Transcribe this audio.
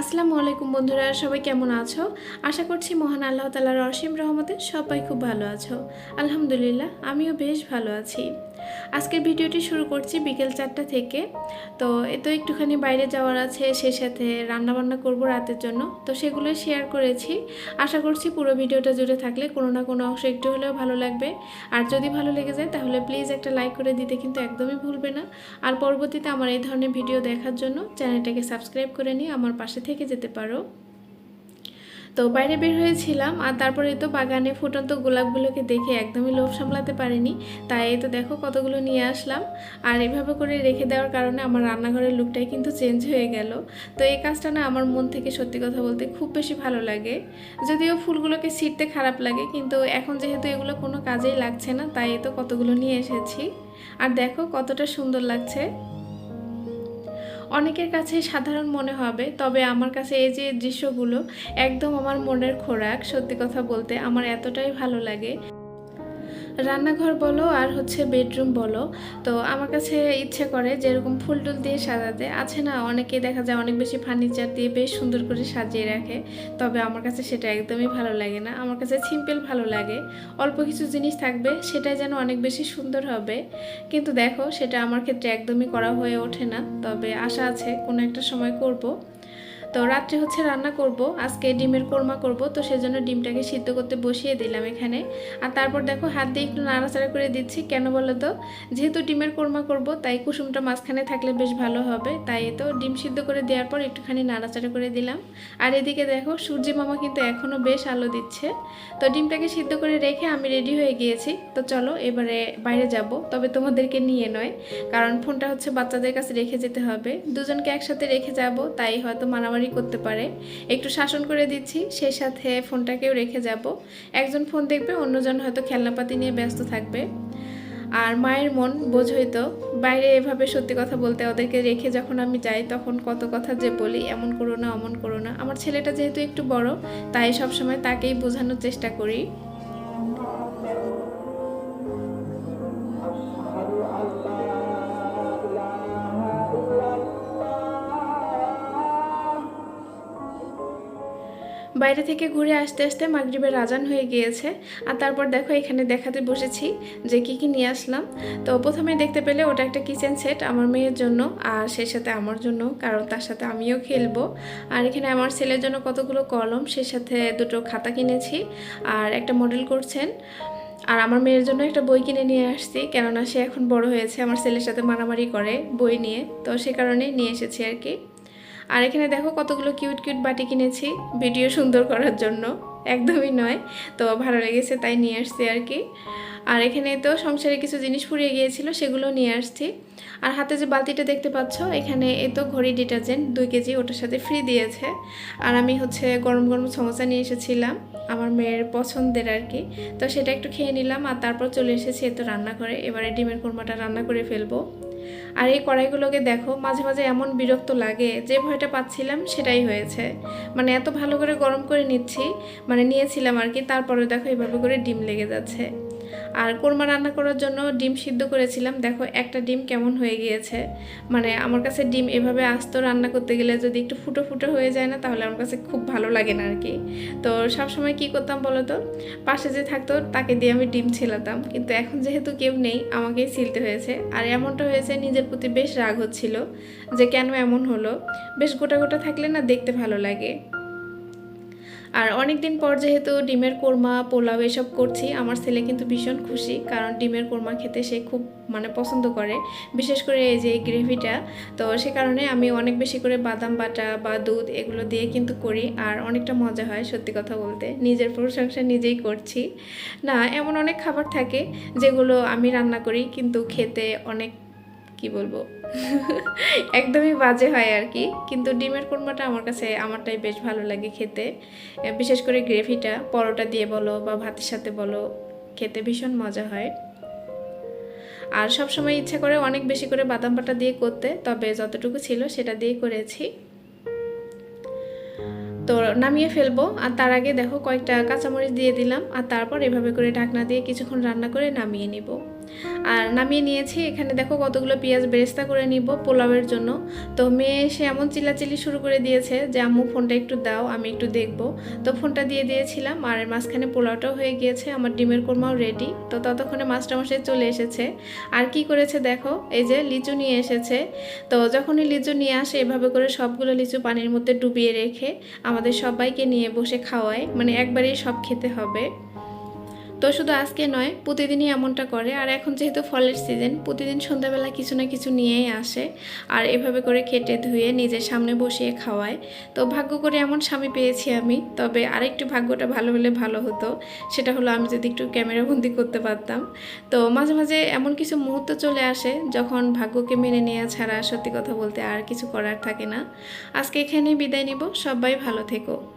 আসসালামু আলাইকুম বন্ধুরা, সবাই কেমন আছো? আশা করছি মহান আল্লাহ তালার অসীম রহমতে সবাই খুব ভালো আছো। আলহামদুলিল্লাহ, আমিও বেশ ভালো আছি। আজকের ভিডিওটি শুরু করছি বিকেল চারটা থেকে। তো এ তো একটুখানি বাইরে যাওয়ার আছে সেই সাথে রান্নাবান্না করব রাতের জন্য। তো সেগুলোই শেয়ার করেছি। আশা করছি পুরো ভিডিওটা জুড়ে থাকলে কোনো না কোনো অংশ একটু হলেও ভালো লাগবে। আর যদি ভালো লেগে যায় তাহলে প্লিজ একটা লাইক করে দিতে কিন্তু একদমই ভুলবে না। আর পরবর্তীতে আমার এই ধরনের ভিডিও দেখার জন্য চ্যানেলটাকে সাবস্ক্রাইব করে নিয়ে আমার পাশে থেকে যেতে পারো। তো বাইরে বের হয়েছিলাম আর তারপরে তো বাগানে ফুটন্ত গোলাপগুলোকে দেখে একদমই লোভ সামলাতে পারিনি। তাই তো দেখো কতগুলো নিয়ে আসলাম। আর এভাবে করে রেখে দেওয়ার কারণে আমার রান্নাঘরের লুকটাই কিন্তু চেঞ্জ হয়ে গেল। তো এই কাজটা না আমার মন থেকে সত্যি কথা বলতে খুব বেশি ভালো লাগে। যদিও ফুলগুলোকে ছিঁড়তে খারাপ লাগে, কিন্তু এখন যেহেতু এগুলো কোনো কাজেই লাগছে না, তাই তো কতগুলো নিয়ে এসেছি। আর দেখো কতটা সুন্দর লাগছে। অনেকের কাছে সাধারণ মনে হবে, তবে আমার কাছে এই যে দৃশ্যগুলো একদম আমার মনের খোরাক, সত্যি কথা বলতে আমার এতটাই ভালো লাগে। রান্নাঘর বলো আর হচ্ছে বেডরুম বলো। তো আমার কাছে ইচ্ছে করে যেরকম ফুল টুল দিয়ে সাজাতে, আছে না? অনেকে দেখা যায় অনেক বেশি ফার্নিচার দিয়ে বেশ সুন্দর করে সাজিয়ে রাখে, তবে আমার কাছে সেটা একদমই ভালো লাগে না। আমার কাছে সিম্পল ভালো লাগে। অল্প কিছু জিনিস থাকবে, সেটাই যেন অনেক বেশি সুন্দর হবে। কিন্তু দেখো, সেটা আমার ক্ষেত্রে একদমই করা হয়ে ওঠে না। তবে আশা আছে, কোনো একটা সময় করব। তো রাত্রে হচ্ছে রান্না করব, আজকে ডিমের কোরমা করব, তো সেজন্য ডিমটাকে সিদ্ধ করতে বসিয়ে দিলাম এখানে। আর তারপর দেখো হাত দিয়ে একটু নাড়াচাড়া করে দিচ্ছি, কেন বলো তো? যেহেতু ডিমের কোরমা করব, তাই কুসুমটা মাঝখানে থাকলে বেশ ভালো হবে। তাই তো ডিম সিদ্ধ করে দেওয়ার পর একটুখানি নাড়াচাড়া করে দিলাম। আর এদিকে দেখো সূর্যি মামা কিন্তু এখনও বেশ আলো দিচ্ছে। তো ডিমটাকে সিদ্ধ করে রেখে আমি রেডি হয়ে গিয়েছি। তো চলো এবারে বাইরে যাব, তবে তোমাদেরকে নিয়ে নয়, কারণ ফোনটা হচ্ছে বাচ্চাদের কাছে রেখে যেতে হবে। দুজনকে একসাথে রেখে যাব, তাই হয়তো মারামারি করতে পারে। একটু শাসন করে দিচ্ছি, সেই সাথে ফোনটাকেও রেখে যাব। একজন ফোন দেখবে, অন্যজন হয়তো খেলনাপাতি নিয়ে ব্যস্ত থাকবে। আর মায়ের মন বোঝই তো বাইরে এভাবে সত্যি কথা বলতে ওদেরকে রেখে যখন আমি যাই, তখন কত কথা যে বলি, এমন করো না, অমন করো না। আমার ছেলেটা যেহেতু একটু বড়, তাই সবসময় তাকেই বোঝানোর চেষ্টা করি। বাইরে থেকে ঘুরে আসতে আসতে মাগরিবের আজান হয়ে গিয়েছে। আর তারপর দেখো, এখানে দেখাতে বসেছি যে কি কি নিয়ে আসলাম। তো প্রথমে দেখতে পেলে ওটা একটা কিচেন সেট আমার মেয়ের জন্য আর সেই সাথে আমার জন্য, কারণ তার সাথে আমিও খেলব। আর এখানে আমার ছেলের জন্য কতগুলো কলম সেই সাথে দুটো খাতা কিনেছি আর একটা মডেল করছেন। আর আমার মেয়ের জন্য একটা বই কিনে নিয়ে আসছি, কেননা সে এখন বড় হয়েছে, আমার ছেলের সাথে মারামারি করে বই নিয়ে। তো সে কারণে নিয়ে এসেছি আর কি। আর এখানে দেখো কতগুলো কিউট কিউট বাটি কিনেছি। ভিডিও সুন্দর করার জন্য। একদমই নয়, তো ভালো লেগেছে তাই নিয়ে আসছি আর কি। আর এখানে তো সংসারে কিছু জিনিস ফুরিয়ে গিয়েছিল, সেগুলো নিয়ে আসছি। আর হাতে যে বালতিটা দেখতে পাচ্ছ, এখানে এ তো ঘড়ি ডিটারজেন্ট দুই কেজি ওটার সাথে ফ্রি দিয়েছে। আর আমি হচ্ছে গরম গরম সমোসা নিয়ে এসেছিলাম, আমার মেয়ের পছন্দের আর কি। তো সেটা একটু খেয়ে নিলাম, আর তারপর চলে এসেছি এ তো রান্না করে এবারে ডিমের কোরমাটা রান্না করে ফেলব। আর এই কড়াইগুলোকে দেখো, মাঝে মাঝে এমন বিরক্ত লাগে যে ভয়টা পাচ্ছিলাম সেটাই হয়েছে। মানে এত ভালো করে গরম করে নিচ্ছি মানে নিয়েছিলাম আর কি, তারপরে দেখো এভাবে করে ডিম লেগে যাচ্ছে। আর কোরমা রান্না করার জন্য ডিম সিদ্ধ করেছিলাম। দেখো, একটা ডিম কেমন হয়ে গিয়েছে। মানে আমার কাছে ডিম এভাবে আস্ত রান্না করতে গেলে যদি একটু ফুটো ফুটো হয়ে যায় না, তাহলে আমার কাছে খুব ভালো লাগে না আর কি তো সবসময় কি করতাম বলো তো পাশে যে থাকতো, তাকে দিয়ে আমি ডিম ছিলাতাম। কিন্তু এখন যেহেতু কেউ নেই, আমাকেই ছিলতে হয়েছে। আর এমনটা হয়েছে, নিজের প্রতি বেশ রাগ হচ্ছিল যে কেন এমন হলো? বেশ গোটা গোটা থাকলে না দেখতে ভালো লাগে। আর অনেক দিন পর যেহেতু ডিমের কোরমা, পোলাও এসব করছি, আমার ছেলে কিন্তু ভীষণ খুশি, কারণ ডিমের কোরমা খেতে সে খুব মানে পছন্দ করে, বিশেষ করে এই যে গ্রেভিটা। তো সে কারণে আমি অনেক বেশি করে বাদাম বাটা বা দুধ এগুলো দিয়ে কিন্তু করি, আর অনেকটা মজা হয় সত্যি কথা বলতে। নিজের প্রশংসা নিজেই করছি। না, এমন অনেক খাবার থাকে যেগুলো আমি রান্না করি, কিন্তু খেতে অনেক কি বলব? একদমই বাজে হয় আর কি। কিন্তু ডিমের কোরমাটা আমার কাছে, আমারটাই বেশ ভালো লাগে খেতে। বিশেষ করে গ্রেভিটা, পরোটা দিয়ে বলো বা ভাতের সাথে বলো, খেতে ভীষণ মজা হয়। আর সব সময় ইচ্ছা করে অনেক বেশি করে বাদাম বাটা দিয়ে করতে, তবে যতটুকু ছিল সেটা দিয়ে করেছি। তো নামিয়ে ফেলব। আর তার আগে দেখো কয়েকটা কাঁচামরিচ দিয়ে দিলাম। আর তারপর এভাবে করে ঢাকনা দিয়ে কিছুক্ষণ রান্না করে নামিয়ে নিব। আর নামিয়ে নিয়েছি। এখানে দেখো কতগুলো পেঁয়াজ বেরেস্তা করে নিব পোলাওয়ের জন্য। তো মেয়ে এসে এমন চিল্লাচিল্লি শুরু করে দিয়েছে যে, আম্মু, ফোনটা একটু দাও, আমি একটু দেখব। তো ফোনটা দিয়ে দিয়েছিলাম আর মাঝখানে পোলাওটাও হয়ে গিয়েছে। আমার ডিমের কোরমাও রেডি তো ততক্ষণে মাস্টারমশাই চলে এসেছে। আর কি করেছে দেখো, এই যে লিচু নিয়ে এসেছে। তো যখনই লিচু নিয়ে আসে, এভাবে করে সবগুলো লিচু পানির মধ্যে ডুবিয়ে রেখে আমাদের সবাইকে নিয়ে বসে খাওয়ায়। মানে একবারেই সব খেতে হবে। তো শুধু আজকে নয়, প্রতিদিনই এমনটা করে। আর এখন যেহেতু ফলের সিজন প্রতিদিন সন্ধ্যাবেলা কিছু না কিছু নিয়েই আসে। আর এভাবে করে কেটে ধুয়ে নিজের সামনে বসিয়ে খাওয়ায়। তো ভাগ্য করে এমন স্বামী পেয়েছি আমি, তবে আরেকটু ভাগ্যটা ভালো হলে ভালো হতো। সেটা হলো আমি যদি একটু ক্যামেরাবন্দি করতে পারতাম। তো মাঝে মাঝে এমন কিছু মুহূর্ত চলে আসে, যখন ভাগ্যকে মেনে নেওয়া ছাড়া সত্যি কথা বলতে আর কিছু করার থাকে না। আজকে এখানেই বিদায় নিব। সবাই ভালো থেকো।